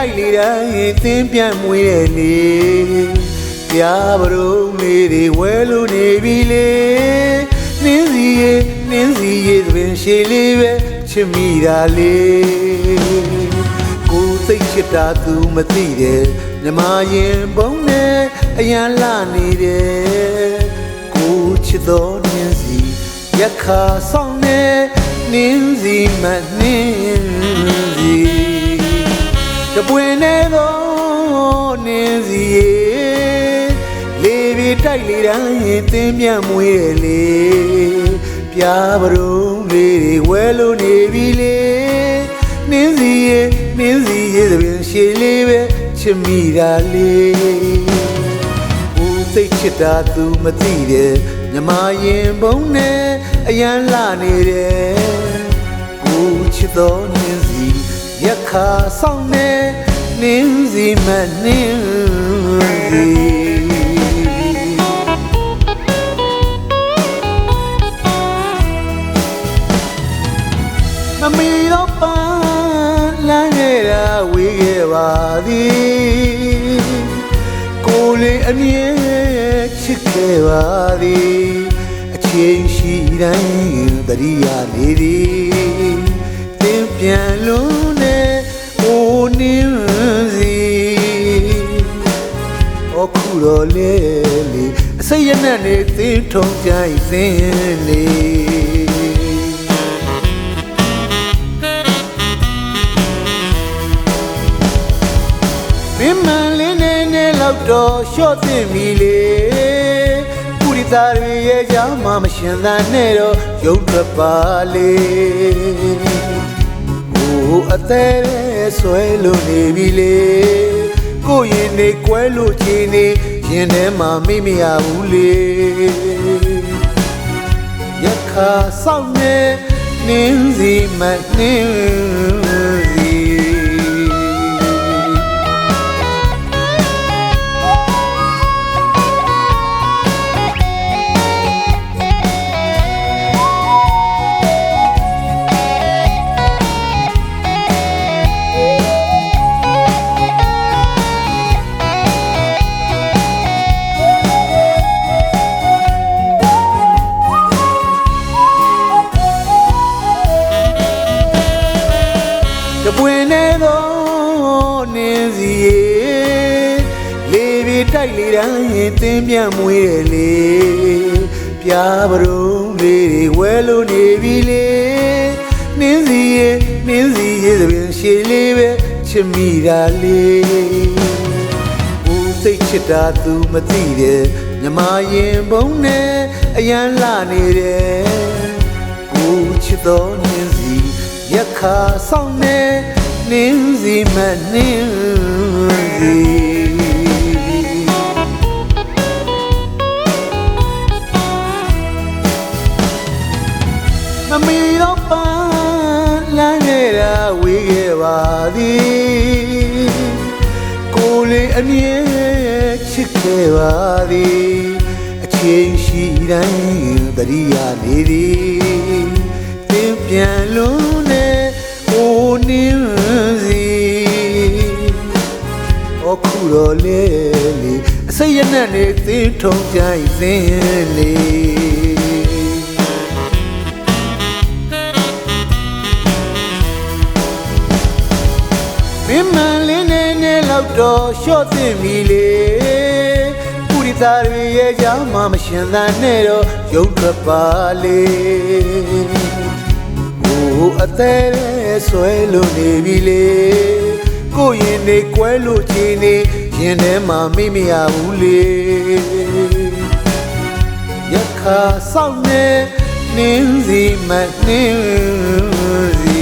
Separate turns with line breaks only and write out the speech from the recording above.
တိုက်လေတိုင်းသင်ပြန်မွေးတယ်လေပြားပရုံးလေးတွေဝဲလို့နေပြီလေနင်းစီရဲ့နင်းစီရဲ့သပင်ရှည်လေးပဲချစ်မိတာလေကိုယ်စိတ်ချစ်တာသူမသိတယ်မြမရင်ဘုံနဲ့အရန်လာနေတယ်ကိုချစ်တော်နင်းစီရက်ခါဆောင်နေနင်းစီမနှင်းစီ တပွင့်နေသောနင်းစီရဲ့လေပြေတိုက်လေတိုင်းသင်ပြန်မွေးတယ်လေပြားပရုံးလေးတွေဝဲလို့နေပြီလေနင်းစီရဲ့နင်းစီရဲ့သပင်ရှည်လေးပဲချစ်မိတာလေဦးစိတ်ချစ်တာသူမသိတယ်မြမရင်ဘုံနဲ့အရန်လာနေတယ်ကိုချစ်တော်နင်းစီ ရက်ခါဆောင်နေနင်းစီမနင်းစီမမီတော့ပန်းလမ်းခဲ့တာဝေးခဲ့ပါသည်ကိုယ်လေးအမြဲချစ်ခဲ့ပါသည်အချိန်ရှိတိုင်းတရိယာနေသည်သင်ပြန်လို့နဲ့ အိုနေစီအခုတော့လေလေအစိတ်ရနဲ့နေသင်ထုံကြိုက်သင်လေမင်းမန်လေးနဲ့နဲ့လောက်တော့ရှော့သိမီလေပူရိသတွေရဲ့ကြောင့်မှမရှင်သာနဲ့တော့ရုံထွက်ပါလေကိုအသေး ဆွဲလို့နေပြီလေကိုရင်နေကွဲလို့ချင်နေရင်ထဲမှာမိမရဘူးလေရခါဆောင်နေနင်းစီမနင်း ပွင့်နေသောနင်းစီရဲ့လေပြေတိုက်လေတိုင်းသင်ပြန်မွေးတယ်လေပြားပရုံးလေးတွေဝဲလို့နေပြီလေနင်းစီရဲ့နင်းစီရဲ့သပင်ရှည်လေးပဲချစ်မိတာလေဦးစိတ်ချစ်တာသူမသိတယ်မြမရင်ဘုံနဲ့အရန်လာနေတယ်ကိုချစ်တော်နင်းစီ ရက်ခါဆောင်နေနင်းစီမနင်းစီမမီတော့ပန်းလမ်းခဲ့တာဝေးခဲ့ပါသည်ကိုယ်လေးအမြဲချစ်ခဲ့ပါသည်အချိန်ရှိတိုင်းတရိယာနေသည်သင်ပြန်လို့ နဲ့အိုနေစီအခုတော့လေလေအစိတ်ရနဲ့နေသင်ထုံကြိုက်သင်လေမင်းမန်လေးနဲ့နဲ့လောက်တော့ရှော့သိမီလေပူရိသတွေရဲ့ကြောင့်မှမရှင်သာနဲ့တော့ရုံထွက်ပါလေ ဟိုအသေးဆွဲလို့နေပြီလေကိုရင်နေကွဲလို့ချင်နေရင်ထဲမှာမိမရဘူးလေရခါဆောင်နေနင်းစီမနင်းစီ